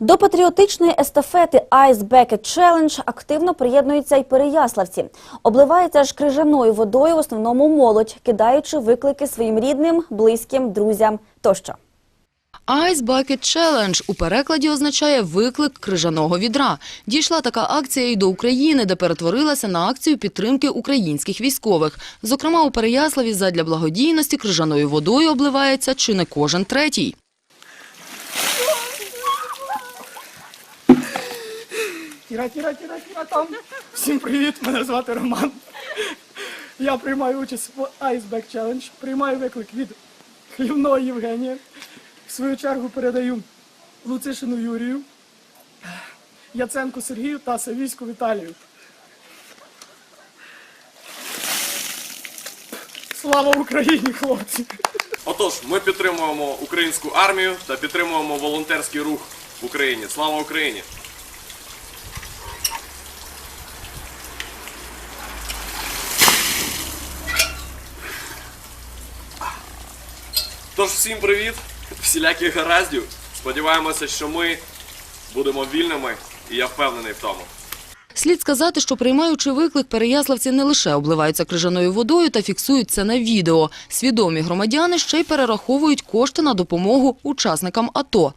До патріотичної естафети Ice Bucket Challenge активно приєднуються й переяславці. Обливається ж крижаною водою в основному молодь, кидаючи виклики своїм рідним, близьким, друзям тощо. Ice Bucket Challenge у перекладі означає виклик крижаного відра. Дійшла така акція і до України, де перетворилася на акцію підтримки українських військових. Зокрема, у Переяславі задля благодійності крижаною водою обливається чи не кожен третій. Тіра, тіра, тіра, тіра там. Всім привіт, мене звати Роман. Я приймаю участь в Iceback Challenge, приймаю виклик від Хлівної Євгенія. В свою чергу передаю Луцишину Юрію, Яценку Сергію та Савійську Віталію. Слава Україні, хлопці! Отож, ми підтримуємо українську армію та підтримуємо волонтерський рух в Україні. Слава Україні! Тож всім привіт, всіляких гараздів. Сподіваємося, що ми будемо вільними, і я впевнений в тому. Слід сказати, що приймаючи виклик, переяславці не лише обливаються крижаною водою та фіксують це на відео. Свідомі громадяни ще й перераховують кошти на допомогу учасникам АТО.